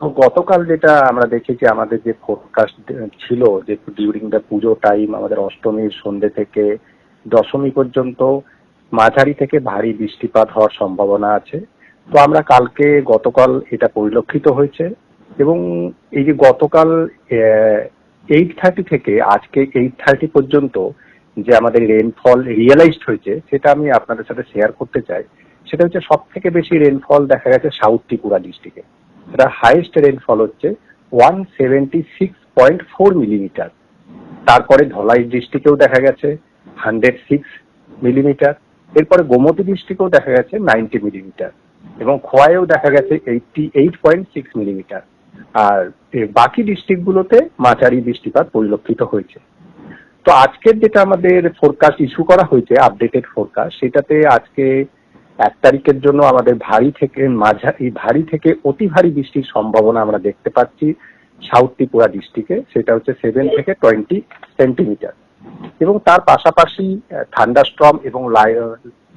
গতকাল যেটা আমরা দেখেছি, আমাদের যে ফোরকাস্ট ছিল যে ডিউরিং দ্য পুজো টাইম আমাদের অষ্টমীর সন্ধ্যে থেকে দশমী পর্যন্ত মাঝারি থেকে ভারী বৃষ্টিপাত হওয়ার সম্ভাবনা আছে। তো আমরা কালকে গতকাল এটা পরিলক্ষিত হয়েছে এবং এই যে গতকাল এইট থার্টি থেকে আজকে এইট থার্টি পর্যন্ত যে আমাদের রেনফল রিয়েলাইজড হয়েছে, সেটা আমি আপনাদের সাথে শেয়ার করতে চাই। সেটা হচ্ছে সব থেকে বেশি রেনফল দেখা গেছে সাউথ ত্রিপুরা ডিস্ট্রিক্টে এটা হাইয়েস্ট রেনফল হচ্ছে one seventy six point four millimetre তারপরে ধলাই ডিস্ট্রিক্টেও দেখা গেছে হান্ড্রেড সিক্স মিলিমিটার এরপরে গোমতী ডিস্ট্রিক্টেও দেখা গেছে নাইনটি মিলিমিটার এবং খোয়াইয়েও দেখা গেছে eighty eight point six millimetre আর বাকি ডিস্ট্রিক্টগুলোতে মাঝারি বৃষ্টিপাত পরিলক্ষিত হয়েছে। তো আজকের যেটা আমাদের ফোরকাস্ট ইস্যু করা হয়েছে আপডেটেড ফোরকাস্ট সেটাতে আজকে এক তারিখের জন্য আমাদের ভারী থেকে মাঝারি ভারী থেকে অতি ভারী বৃষ্টির সম্ভাবনা আমরা দেখতে পাচ্ছি সাউথ ত্রিপুরা ডিস্ট্রিক্টে। সেটা হচ্ছে সেভেন থেকে টোয়েন্টি সেন্টিমিটার এবং তার পাশাপাশি থান্ডারস্ট্রম এবং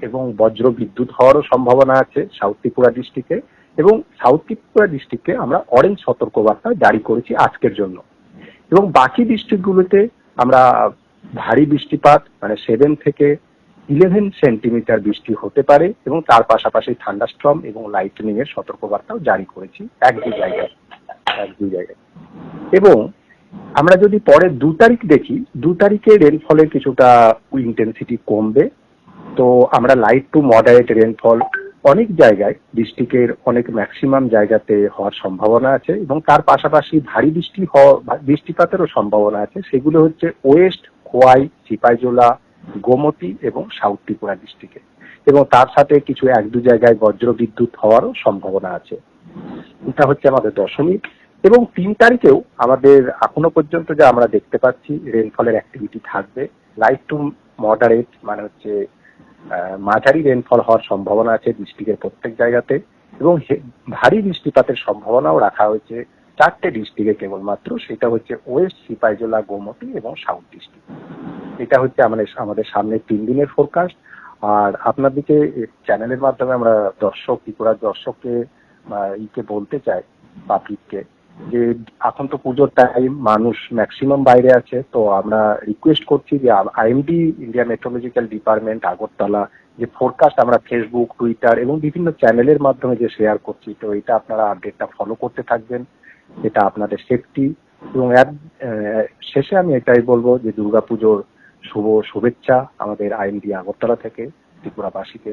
এবং বজ্র বিদ্যুৎ হওয়ারও সম্ভাবনা আছে সাউথ ত্রিপুরা ডিস্ট্রিক্টে। এবং সাউথ ত্রিপুরা ডিস্ট্রিক্টে আমরা অরেঞ্জ সতর্কবার্তা জারি করেছি আজকের জন্য। এবং বাকি ডিস্ট্রিক্টগুলোতে আমরা ভারী বৃষ্টিপাত মানে সেভেন থেকে ইলেভেন সেন্টিমিটার বৃষ্টি হতে পারে এবং তার পাশাপাশি থান্ডারস্ট্রম এবং লাইটনিং এর সতর্কবার্তাও জারি করেছি এক দুই জায়গায়, এক দুই জায়গায়। এবং আমরা যদি পরে দু তারিখ দেখি, দু তারিখে রেনফলের কিছুটা ইন্টেন্সিটি কমবে। তো আমরা লাইট টু মডারেট রেনফল অনেক জায়গায় ডিস্ট্রিক্টের অনেক ম্যাক্সিমাম জায়গাতে হওয়ার সম্ভাবনা আছে এবং তার পাশাপাশি ভারী বৃষ্টি হওয়া, বৃষ্টিপাতেরও সম্ভাবনা আছে। সেগুলো হচ্ছে ওয়েস্ট খোয়াই, সিপাইজোলা গোমতী এবং সাউথ ত্রিপুরা ডিস্ট্রিক্টে এবং তার সাথে কিছু এক দু জায়গায় বজ্র বিদ্যুৎ হওয়ারও সম্ভাবনা আছে। এটা হচ্ছে আমাদের দশমী। এবং তিন তারিখেও আমাদের এখনও পর্যন্ত যা আমরা দেখতে পাচ্ছি রেনফলের অ্যাক্টিভিটি থাকবে। লাইট টু মডারেট মানে হচ্ছে মাঝারি রেনফল হওয়ার সম্ভাবনা আছে ডিস্ট্রিক্টের প্রত্যেক জায়গাতে। এবং ভারী বৃষ্টিপাতের সম্ভাবনাও রাখা হয়েছে চারটে ডিস্ট্রিক্টে কেবলমাত্র। সেটা হচ্ছে ওয়েস্ট সিপাইজোলা গোমতী এবং সাউথ ডিস্ট্রিক্ট এটা হচ্ছে আমাদের আমাদের সামনে তিন দিনের ফোরকাস্ট আর আপনাদেরকে চ্যানেলের মাধ্যমে আমরা দর্শক ত্রিপুরার দর্শককে ইকে বলতে চাই পাবলিককে যে এখন তো পুজোর টাইম মানুষ ম্যাক্সিমাম বাইরে আছে। তো আমরা রিকোয়েস্ট করছি যে IMD India meteorological department Agartala, যে ফোরকাস্ট আমরা ফেসবুক টুইটার এবং বিভিন্ন চ্যানেলের মাধ্যমে যে শেয়ার করছি, তো এটা আপনারা আপডেটটা ফলো করতে থাকবেন। এটা আপনাদের সেফটি এবং শেষে আমি এটাই বলব যে দুর্গাপুজোর শুভ শুভেচ্ছা আমাদের আইএমডি আগরতলা থেকে ত্রিপুরাবাসীকে।